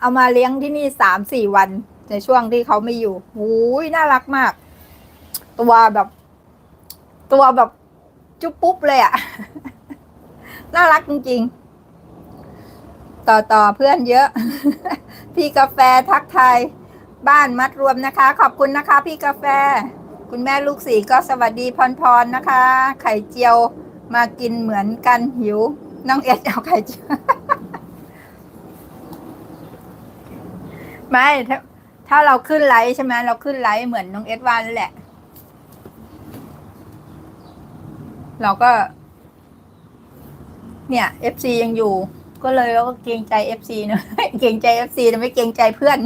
เอามาเลี้ยงที่นี่สามสี่วัน ในช่วงที่เขาไม่อยู่หูยน่ารักมาก ตัวแบบ ตัวแบบจุ๊บปุ๊บเลยอะน่ารักจริง ๆ ต่อต่อเพื่อนเยอะ พี่กาแฟทักไทย บ้านมัดรวมนะคะ ขอบคุณนะคะ พี่กาแฟ คุณแม่ลูกสีก็สวัสดีพรพรนะคะ ไข่เจียวมากินเหมือนกันหิว น้องเอ็ดเอาไข่เจียว ไม่ถ้าถ้าเราขึ้นไลฟ์ใช่ไหมเราขึ้นไลฟ์เหมือนน้องเอ็ดวานแหละ เราก็ เนี่ยเอฟซียังอยู่ ก็เลยเราก็เกรงใจเอฟซีนะเกรงใจเอฟซีแต่ไม่เกรงใจเพื่อน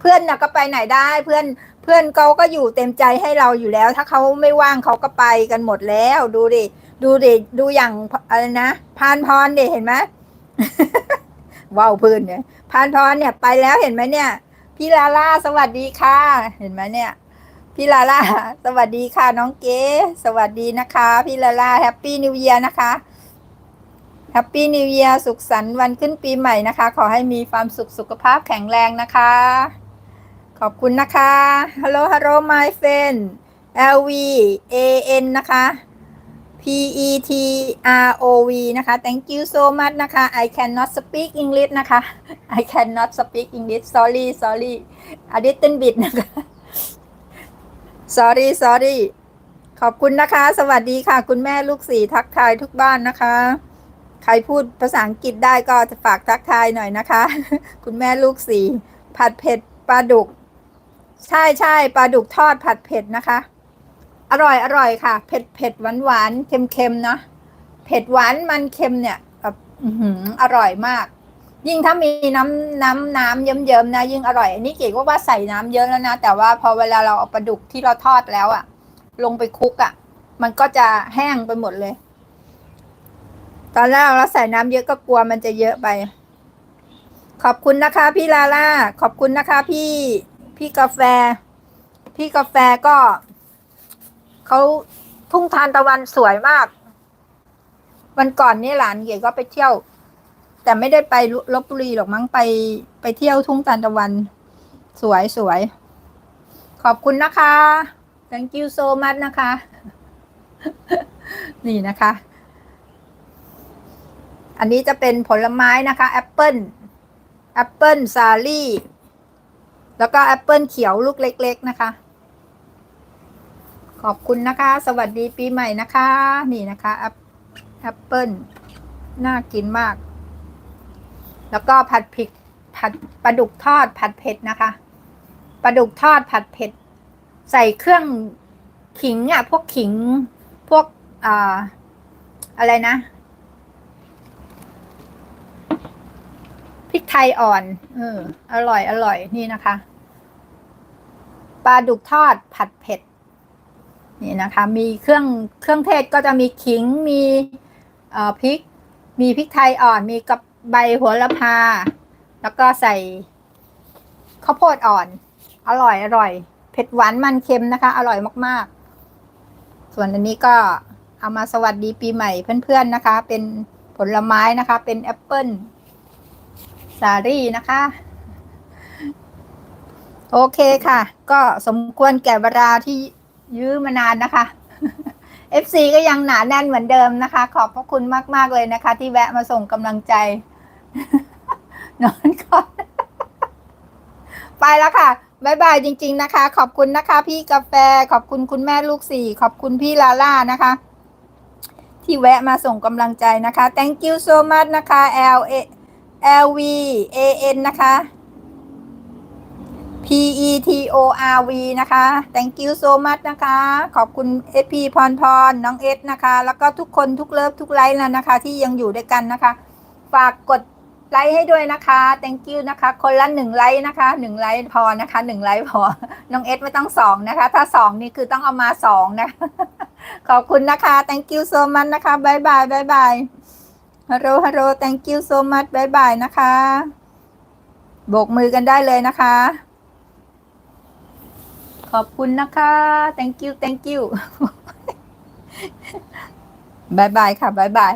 เพื่อนนะก็ไปไหนได้ เพื่อน เพื่อนเขาก็อยู่เต็มใจให้เราอยู่แล้ว ถ้าเขาไม่ว่างเขาก็ไปกันหมดแล้ว ดูดิดูดิดูอย่างอะไรนะพานพรเดเห็นไหม ว้าวเพื่อนเนี่ยพานพรเนี่ยไปแล้วเห็นไหมเนี่ย พี่ลาล่าสวัสดีค่ะ เห็นไหมเนี่ย พี่ลาล่าสวัสดีค่ะ น้องเก๋สวัสดีนะคะ พี่ลาล่าแฮปปี้นิวเ a ียนะคะแฮปปี้นิวเ a ียสุขสันต์วันขึ้นปีใหม่นะคะ ขอให้มีความสุขสุขภาพแข็งแรงนะคะ ขอบคุณนะคะ Hello Hello my friend L V A N นะคะ P E T R O V นะคะ thank you so much นะคะ I cannot speak English นะคะ I cannot speak English sorry sorry a little bit นะคะ sorry sorry ขอบคุณนะคะ สวัสดีค่ะ คุณแม่ลูกสี่ทักทายทุกบ้านนะคะ ใครพูดภาษาอังกฤษได้ก็จะฝากทักทายหน่อยนะคะ คุณแม่ลูกสี่ผัดเผ็ดปลาดุก ใช่ใช่ปลาดุกทอดผัดเผ็ดนะคะ อร่อยอร่อยค่ะ เผ็ดเผ็ดหวานหวานเค็มเค็มเนาะเผ็ดหวานมันเค็มเนี่ยแบบอร่อยมาก ยิ่งถ้ามีน้ำน้ำน้ำเยิ้มๆนะ ยิ่งอร่อยอันนี้เก๋ก็ว่าใส่น้ำเยอะแล้วนะ แต่ว่าพอเวลาเราเอาปลาดุกที่เราทอดแล้วอะลงไปคลุกอะมันก็จะแห้งไปหมดเลย ตอนแรกเราใส่น้ำเยอะก็กลัวมันจะเยอะไป ขอบคุณนะคะ พี่ลาล่าขอบคุณนะคะ พี่พี่กาแฟ พี่กาแฟก็ เขาทุ่งทานตะวันสวยมาก วันก่อนนี่หลานเก๋ก็ไปเที่ยว แต่ไม่ได้ไปลบบุรีหรอกมั้งไปไปเที่ยวทุ่งทานตะวัน สวยสวย ขอบคุณนะคะ thank you so much นะคะ นี่นะคะ อันนี้จะเป็นผลไม้นะคะแอปเปิ้ลแอปเปิ้ลซาลี่ แล้วก็แอปเปิ้ลเขียวลูกเล็ก ๆ นะคะ ขอบคุณนะคะ สวัสดีปีใหม่นะคะ นี่นะคะแอปแอปเปิลน่ากินมาก แล้วก็ผัดพริกผัดปลาดุกทอดผัดเผ็ดนะคะปลาดุกทอดผัดเผ็ด ใส่เครื่องขิงอะ พวกขิงพวกอ่าอะไรนะพริกไทยอ่อนเอออร่อยอร่อยนี่นะคะปลาดุกทอดผัดเผ็ด นี่นะคะ มีเครื่องเครื่องเทศก็จะมีขิงมีเอ่อพริก มีพริกไทยอ่อนมีกับใบโหระพา แล้วก็ใส่ข้าวโพดอ่อน อร่อยอร่อย เผ็ดหวานมันเค็มนะคะ อร่อยมาก ๆ ส่วนอันนี้ก็เอามาสวัสดีปีใหม่เพื่อน ๆ นะคะ เป็นผลไม้นะคะ เป็นแอปเปิ้ลสาลี่นะคะ โอเคค่ะ ก็สมควรแก่เวลาที่ ยื้อมานานนะคะ FC ก็ยังหนาแน่นเหมือนเดิมนะคะ ขอบพระคุณมาก ๆ เลยนะคะ ที่แวะมาส่งกำลังใจ นอนก่อน ไปแล้วค่ะบายบายจริง ๆ นะคะ ขอบคุณนะคะ พี่กาแฟ ขอบคุณคุณแม่ลูกสี่ ขอบคุณพี่ลาล่านะคะ ที่แวะมาส่งกำลังใจนะคะ thank you so much นะคะ L A L V A N นะคะ P E T O R V นะคะ thank you so much นะคะ ขอบคุณ S P พรพร น้องเอสนะคะ แล้วก็ทุกคนทุกเลิฟทุกไลค์แล้วนะคะ ที่ยังอยู่ด้วยกันนะคะ ฝากกดไลค์ให้ด้วยนะคะ thank you นะคะ คนละหนึ่งไลค์นะคะหนึ่งไลค์พอนะคะหนึ่งไลค์พอ น้องเอสไม่ต้องสองนะคะ ถ้าสองนี่คือต้องเอามาสองนะขอบคุณนะคะ thank you so much นะคะบายบายบายบายฮัลโหลฮัลโหล thank you so much บายบายนะคะโบกมือกันได้เลยนะคะ ขอบคุณนะคะ thank you thank you บายบายค่ะบายบาย